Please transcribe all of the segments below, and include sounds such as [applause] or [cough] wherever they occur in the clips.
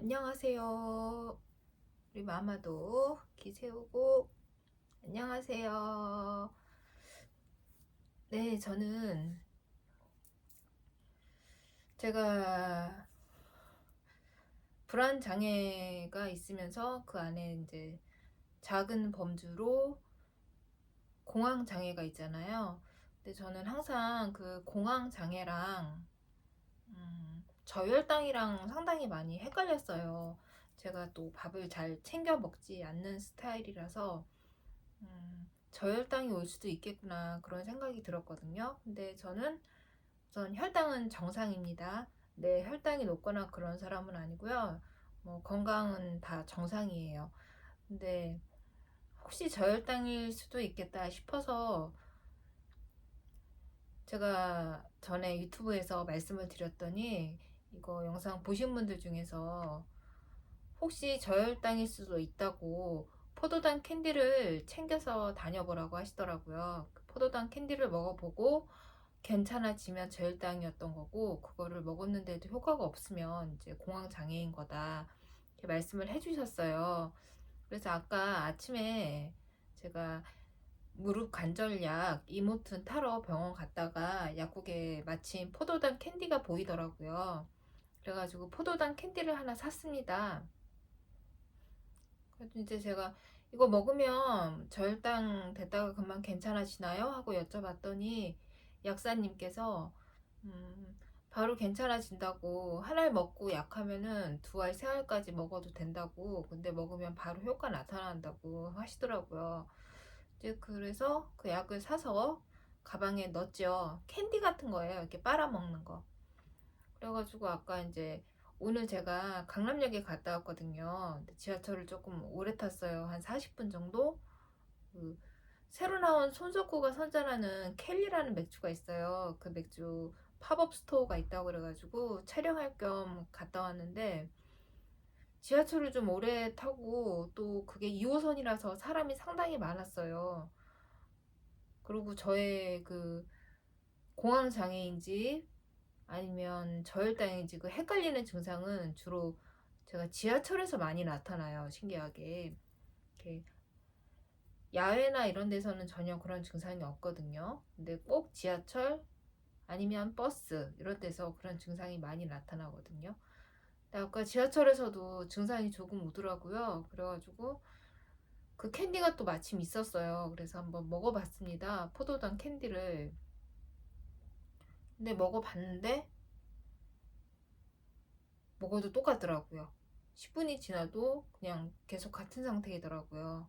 안녕하세요. 우리 마마도 기 세우고 안녕하세요. 네, 저는 제가 불안 장애가 있으면서 그 안에 이제 작은 범주로 공황 장애가 있잖아요. 근데 저는 항상 그 공황 장애랑 음, 저혈당이랑 상당히 많이 헷갈렸어요. 제가 또 밥을 잘 챙겨 먹지 않는 스타일이라서 음, 저혈당이 올 수도 있겠구나 그런 생각이 들었거든요. 근데 저는 우선 혈당은 정상입니다. 네, 혈당이 높거나 그런 사람은 아니고요. 뭐 건강은 다 정상이에요. 근데 혹시 저혈당일 수도 있겠다 싶어서 제가 전에 유튜브에서 말씀을 드렸더니 이거 영상 보신 분들 중에서 혹시 저혈당일 수도 있다고 포도당 캔디를 챙겨서 다녀보라고 하시더라고요. 그 포도당 캔디를 먹어보고 괜찮아지면 저혈당이었던 거고 그거를 먹었는데도 효과가 없으면 이제 공황 장애인 거다 이렇게 말씀을 해주셨어요. 그래서 아까 아침에 제가 무릎 관절약 이모튼 타러 병원 갔다가 약국에 마침 포도당 캔디가 보이더라고요. 그래가지고 포도당 캔디를 하나 샀습니다. 그래서 이제 제가 이거 먹으면 저혈당 됐다가 금방 괜찮아지나요? 하고 여쭤봤더니 약사님께서 음, 바로 괜찮아진다고 한 알 먹고 약하면은 두 알, 세 알까지 먹어도 된다고 근데 먹으면 바로 효과 나타난다고 하시더라고요. 이제 그래서 그 약을 사서 가방에 넣었죠. 캔디 같은 거예요. 이렇게 빨아먹는 거. 그래가지고 아까 이제 오늘 제가 강남역에 갔다 왔거든요. 지하철을 조금 오래 탔어요. 한 40분 정도? 그 새로 나온 손석구가 선전하는 켈리라는 맥주가 있어요. 그 맥주 팝업 스토어가 있다고 그래가지고 촬영할 겸 갔다 왔는데 지하철을 좀 오래 타고 또 그게 2호선이라서 사람이 상당히 많았어요. 그리고 저의 그 공황 장애인지 아니면 저혈당인지 그 헷갈리는 증상은 주로 제가 지하철에서 많이 나타나요. 신기하게. 이렇게 야외나 이런 데서는 전혀 그런 증상이 없거든요. 근데 꼭 지하철 아니면 버스 이런 데서 그런 증상이 많이 나타나거든요. 아까 지하철에서도 증상이 조금 오더라고요. 그래가지고 그 캔디가 또 마침 있었어요. 그래서 한번 먹어봤습니다. 포도당 캔디를. 근데 먹어봤는데 먹어도 똑같더라고요. 10분이 지나도 그냥 계속 같은 상태이더라고요.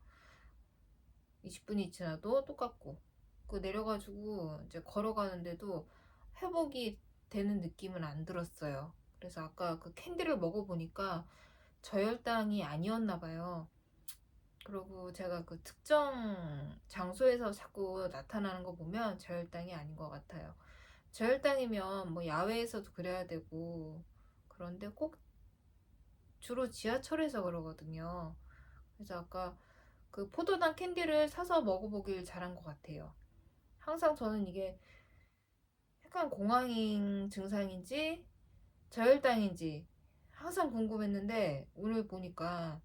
20분이 지나도 똑같고 그 내려가지고 이제 걸어가는데도 회복이 되는 느낌은 안 들었어요. 그래서 아까 그 캔디를 먹어보니까 저혈당이 아니었나 봐요. 그리고 제가 그 특정 장소에서 자꾸 나타나는 거 보면 저혈당이 아닌 것 같아요. 저혈당이면 뭐 야외에서도 그래야 되고 그런데 꼭 주로 지하철에서 그러거든요. 그래서 아까 그 포도당 캔디를 사서 먹어보길 잘한 것 같아요. 항상 저는 이게 약간 공황인 증상인지 저혈당인지 항상 궁금했는데 오늘 보니까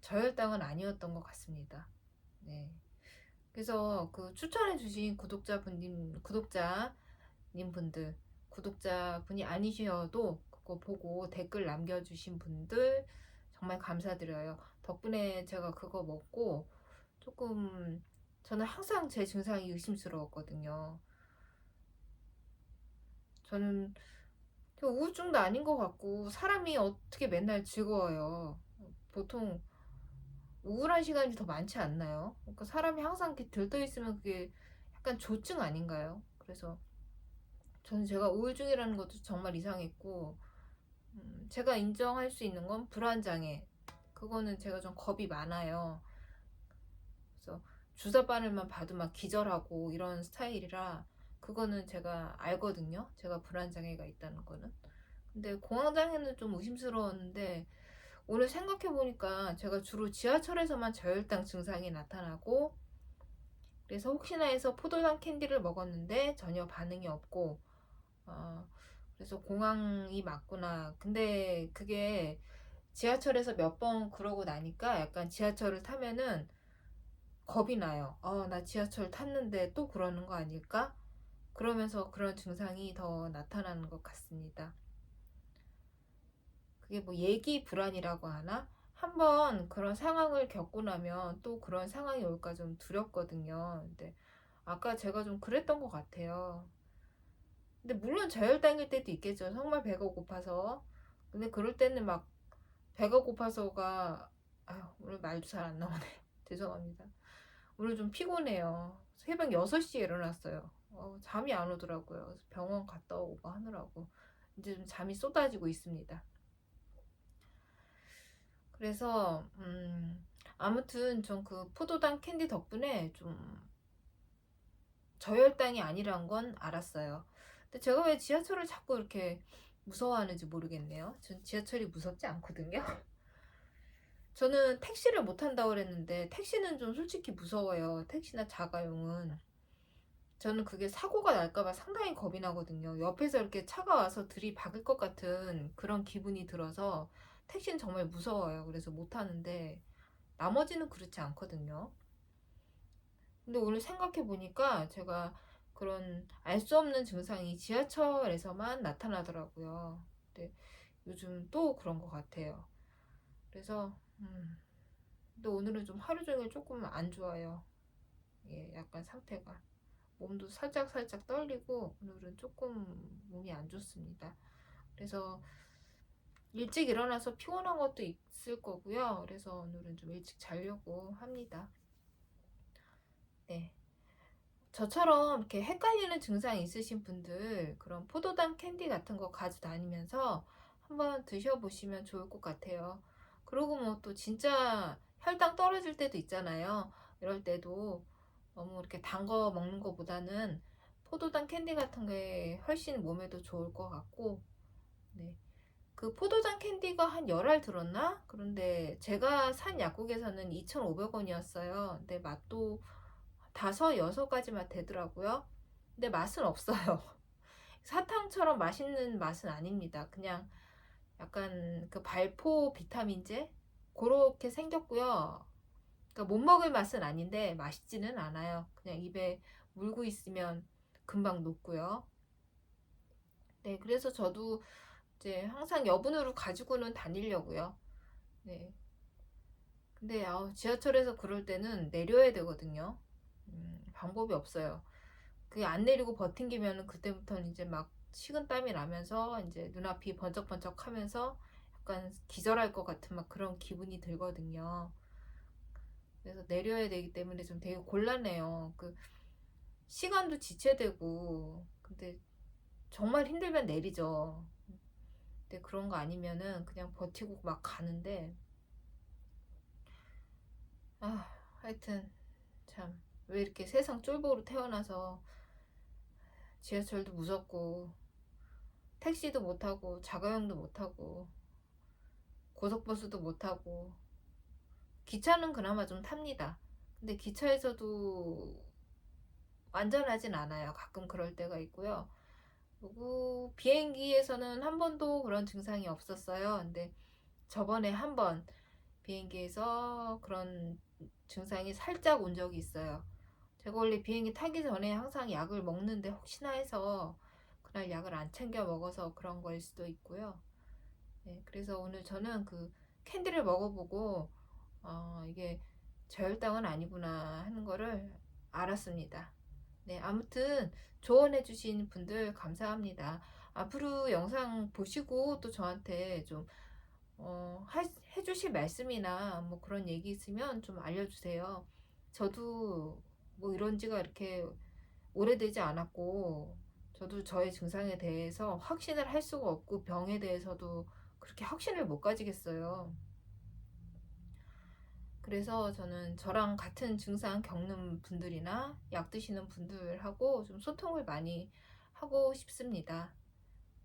저혈당은 아니었던 것 같습니다. 네. 그래서 그 추천해 주신 구독자분님, 구독자 님 분들, 구독자 분이 아니셔도 그거 보고 댓글 남겨주신 분들 정말 감사드려요. 덕분에 제가 그거 먹고 조금 저는 항상 제 증상이 의심스러웠거든요. 저는 우울증도 아닌 것 같고 사람이 어떻게 맨날 즐거워요. 보통 우울한 시간이 더 많지 않나요? 그러니까 사람이 항상 이렇게 들떠 있으면 그게 약간 조증 아닌가요? 그래서 저는 제가 우울증이라는 것도 정말 이상했고 음, 제가 인정할 수 있는 건 불안장애 그거는 제가 좀 겁이 많아요. 그래서 주사 바늘만 봐도 막 기절하고 이런 스타일이라 그거는 제가 알거든요. 제가 불안장애가 있다는 거는. 근데 공황장애는 좀 의심스러웠는데 오늘 생각해 보니까 제가 주로 지하철에서만 저혈당 증상이 나타나고 그래서 혹시나 해서 포도당 캔디를 먹었는데 전혀 반응이 없고 어, 그래서 공황이 맞구나. 근데 그게 지하철에서 몇 번 그러고 나니까 약간 지하철을 타면은 겁이 나요. 어, 나 지하철 탔는데 또 그러는 거 아닐까? 그러면서 그런 증상이 더 나타나는 것 같습니다. 그게 뭐 예기 불안이라고 하나? 한번 그런 상황을 겪고 나면 또 그런 상황이 올까 좀 두렵거든요. 근데 아까 제가 좀 그랬던 것 같아요. 근데 물론 저혈당일 때도 있겠죠. 정말 배가 고파서. 근데 그럴 때는 막 배가 고파서가 아유, 오늘 말도 잘 안 나오네요. [laughs] 죄송합니다. 오늘 좀 피곤해요. 새벽 6시에 일어났어요. 어, 잠이 안 오더라고요. 병원 갔다 오고 하느라고. 이제 좀 잠이 쏟아지고 있습니다. 그래서, 음, 아무튼 전 그 포도당 캔디 덕분에 좀 저혈당이 아니란 건 알았어요. 근데 제가 왜 지하철을 자꾸 이렇게 무서워하는지 모르겠네요. 전 지하철이 무섭지 않거든요. [laughs] 저는 택시를 못 탄다고 그랬는데 택시는 좀 솔직히 무서워요. 택시나 자가용은. 저는 그게 사고가 날까봐 상당히 겁이 나거든요. 옆에서 이렇게 차가 와서 들이박을 것 같은 그런 기분이 들어서 택시는 정말 무서워요. 그래서 못 타는데 나머지는 그렇지 않거든요. 근데 오늘 생각해 보니까 제가 그런 알 수 없는 증상이 지하철에서만 나타나더라고요. 근데 요즘 또 그런 것 같아요. 그래서 음, 근데 오늘은 좀 하루 종일 조금 안 좋아요. 예, 약간 상태가. 몸도 살짝 살짝 떨리고 오늘은 조금 몸이 안 좋습니다. 그래서 일찍 일어나서 피곤한 것도 있을 거고요. 그래서 오늘은 좀 일찍 자려고 합니다. 네. 저처럼 이렇게 헷갈리는 증상이 있으신 분들 그런 포도당 캔디 같은 거 가지고 다니면서 한번 드셔보시면 좋을 것 같아요. 그리고 뭐 또 진짜 혈당 떨어질 때도 있잖아요. 이럴 때도 너무 이렇게 단 거 먹는 것보다는 포도당 캔디 같은 게 훨씬 몸에도 좋을 것 같고, 네. 그 포도당 캔디가 한 열 알 들었나? 그런데 제가 산 약국에서는 2,500원이었어요. 근데 맛도 다섯, 여섯 가지 맛 되더라고요. 근데 맛은 없어요. [laughs] 사탕처럼 맛있는 맛은 아닙니다. 그냥 약간 그 발포 비타민제? 그렇게 생겼고요. 그러니까 못 먹을 맛은 아닌데 맛있지는 않아요. 그냥 입에 물고 있으면 금방 녹고요. 네, 그래서 저도 이제 항상 여분으로 가지고는 다니려고요. 네. 근데 아, 지하철에서 그럴 때는 내려야 되거든요. 음, 방법이 없어요. 그게 안 내리고 버팅기면은 그때부터는 이제 막 식은땀이 나면서 이제 눈앞이 번쩍번쩍 하면서 약간 기절할 것 같은 막 그런 기분이 들거든요. 그래서 내려야 되기 때문에 좀 되게 곤란해요. 그 시간도 지체되고 근데 정말 힘들면 내리죠. 근데 그런 거 아니면은 그냥 버티고 막 가는데 아 하여튼 참 왜 이렇게 세상 쫄보로 태어나서 지하철도 무섭고 택시도 못 타고 자가용도 못 타고 고속버스도 못 타고 기차는 그나마 좀 탑니다. 근데 기차에서도 안전하진 않아요. 가끔 그럴 때가 있고요. 그리고 비행기에서는 한 번도 그런 증상이 없었어요. 근데 저번에 한 번 비행기에서 그런 증상이 살짝 온 적이 있어요. 제가 원래 비행기 타기 전에 항상 약을 먹는데 혹시나 해서 그날 약을 안 챙겨 먹어서 그런 거일 수도 있고요. 네, 그래서 오늘 저는 그 캔디를 먹어보고 어, 이게 저혈당은 아니구나 하는 거를 알았습니다. 네, 아무튼 조언해주신 분들 감사합니다. 앞으로 영상 보시고 또 저한테 좀 어, 하, 해주실 말씀이나 뭐 그런 얘기 있으면 좀 알려주세요. 저도 뭐 이런 지가 이렇게 오래되지 않았고, 저도 저의 증상에 대해서 확신을 할 수가 없고, 병에 대해서도 그렇게 확신을 못 가지겠어요. 그래서 저는 저랑 같은 증상 겪는 분들이나 약 드시는 분들하고 좀 소통을 많이 하고 싶습니다.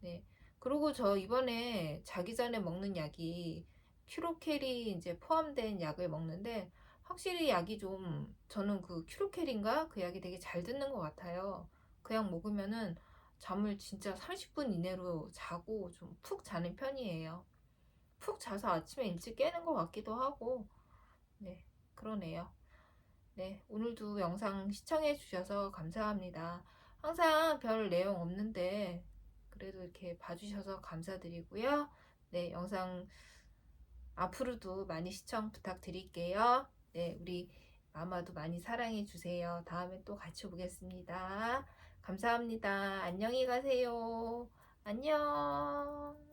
네. 그리고 저 이번에 자기 전에 먹는 약이 큐로켈이 이제 포함된 약을 먹는데 확실히 약이 좀 저는 그 큐로켈인가 그 약이 되게 잘 듣는 것 같아요. 그 약 먹으면은 잠을 진짜 30분 이내로 자고 좀 푹 자는 편이에요. 푹 자서 아침에 일찍 깨는 것 같기도 하고, 네, 그러네요. 네, 오늘도 영상 시청해 주셔서 감사합니다. 항상 별 내용 없는데, 그래도 이렇게 봐주셔서 감사드리고요. 네, 영상 앞으로도 많이 시청 부탁드릴게요. 네, 우리 마마도 많이 사랑해 주세요. 다음에 또 같이 오겠습니다. 감사합니다. 안녕히 가세요. 안녕.